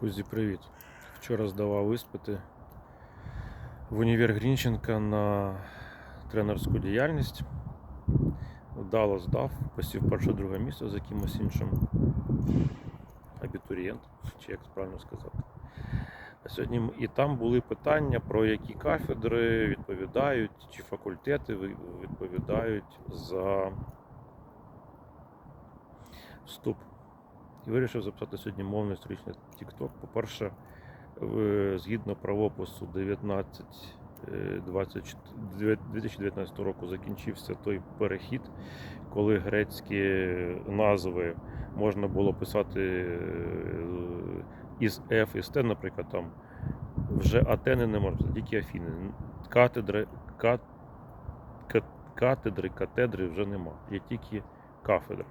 Друзі, привіт! Вчора здавав іспити в універ Грінченка на тренерську діяльність. Вдало здав, посів перше-друге місце з якимось іншим абітурієнт, чи як правильно сказати. А сьогодні і там були питання, про які кафедри відповідають, чи факультети відповідають за вступ. І вирішив записати сьогодні мовний історичний TikTok. По-перше, згідно правопису 19, е, 24 2019 року закінчився той перехід, коли грецькі назви можна було писати е, із F, із Т, наприклад, там вже Атени не можна, тільки Афіни. Катедри, кат, кат- катедри, катедри вже нема. Є тільки кафедри.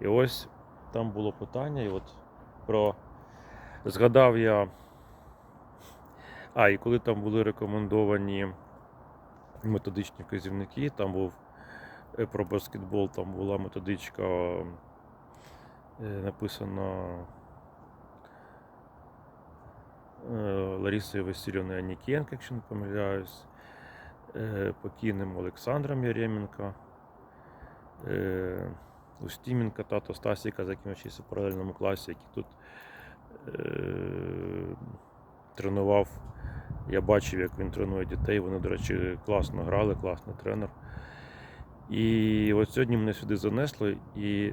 І ось там було питання, і от про згадав я. А, і коли там були рекомендовані методичні вказівники, там був е, про баскетбол, там була методичка е, написана е, Ларисою Васильівною Анікенко, якщо не помиляюсь, покійним Олександром Яременко. Е, Устіменка, тато Стасіка, з яким вчився в паралельному класі, який тут е- тренував. Я бачив, як він тренує дітей. Вони, до речі, класно грали, класний тренер. І от сьогодні мене сюди занесли і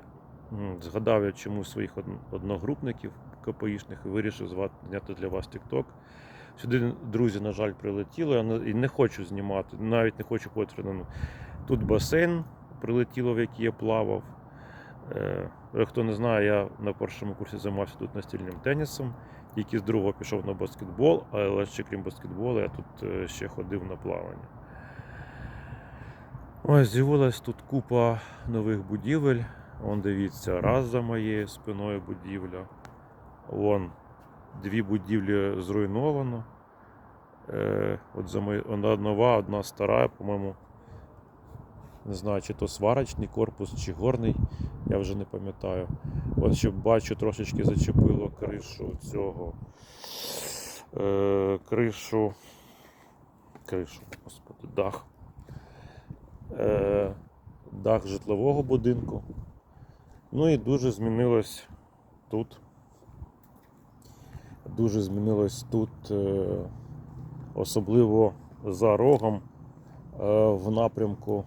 згадав я чомусь своїх одногрупників КПІшних і вирішив зняти для вас TikTok. Сюди, друзі, на жаль, не- і не хочу знімати, навіть не хочу потрібно. Тут басейн прилетіло, в який я плавав. Е, Хто не знає, я на першому курсі займався тут настільним тенісом, тільки з другого пішов на баскетбол, але ще крім баскетболу, я тут е, ще ходив на плавання. Ось з'явилась тут купа нових будівель. Вон дивіться, раз за моєю спиною будівля. Вон дві будівлі зруйновано. Е, От за мої, одна нова, одна стара, по-моєму, не знаю, чи то сварочний корпус, чи горний, я вже не пам'ятаю. От ще бачу, трошечки зачепило кришу цього. Е, кришу. Кришу, господи, дах. Е, дах житлового будинку. Ну і дуже змінилось тут. Дуже змінилось тут, е, особливо за рогом е, в напрямку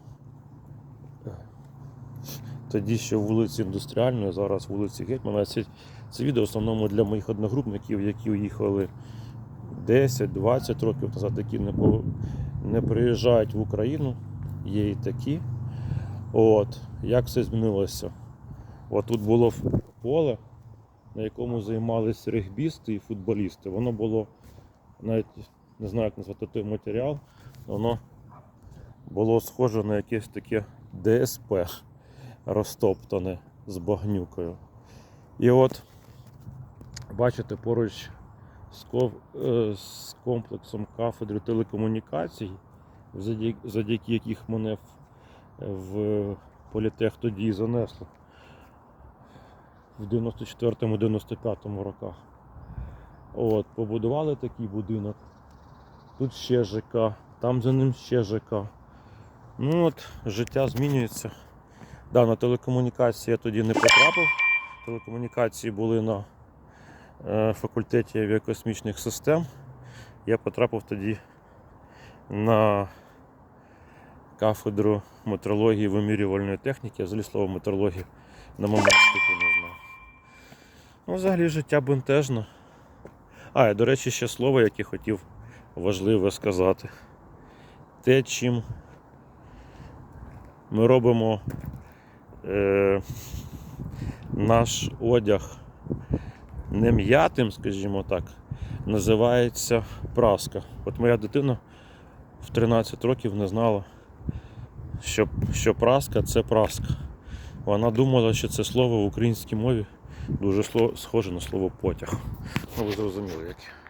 тоді ще вулиці Індустріальної, зараз вулиці Гетьмана. Це, це відео в основному для моїх одногрупників, які уїхали 10-20 років назад, які не, не приїжджають в Україну. Є і такі. От, як все змінилося? От тут було поле, на якому займалися регбісти і футболісти. Воно було навіть не знаю, як назвати той матеріал, воно було схоже на якесь таке ДСП розтоптане з багнюкою. І от, бачите, поруч з, е, комплексом кафедри телекомунікацій, завдяки, яких мене в, політех тоді занесло в 94-95 роках. От, побудували такий будинок. Тут ще ЖК, там за ним ще ЖК. Ну от, життя змінюється. Да, на телекомунікації я тоді не потрапив. Телекомунікації були на е, факультеті авіакосмічних систем. Я потрапив тоді на кафедру метрології вимірювальної техніки. Я взагалі слово метрологія на момент вступу не знав. Ну, взагалі життя бентежно. А, і, до речі, ще слово, яке хотів важливе сказати. Те, чим ми робимо е, наш одяг не м'ятим, скажімо так, називається праска. От моя дитина в 13 років не знала, що, що праска це праска. Вона думала, що це слово в українській мові дуже схоже на слово потяг. Ну, ви зрозуміли яке.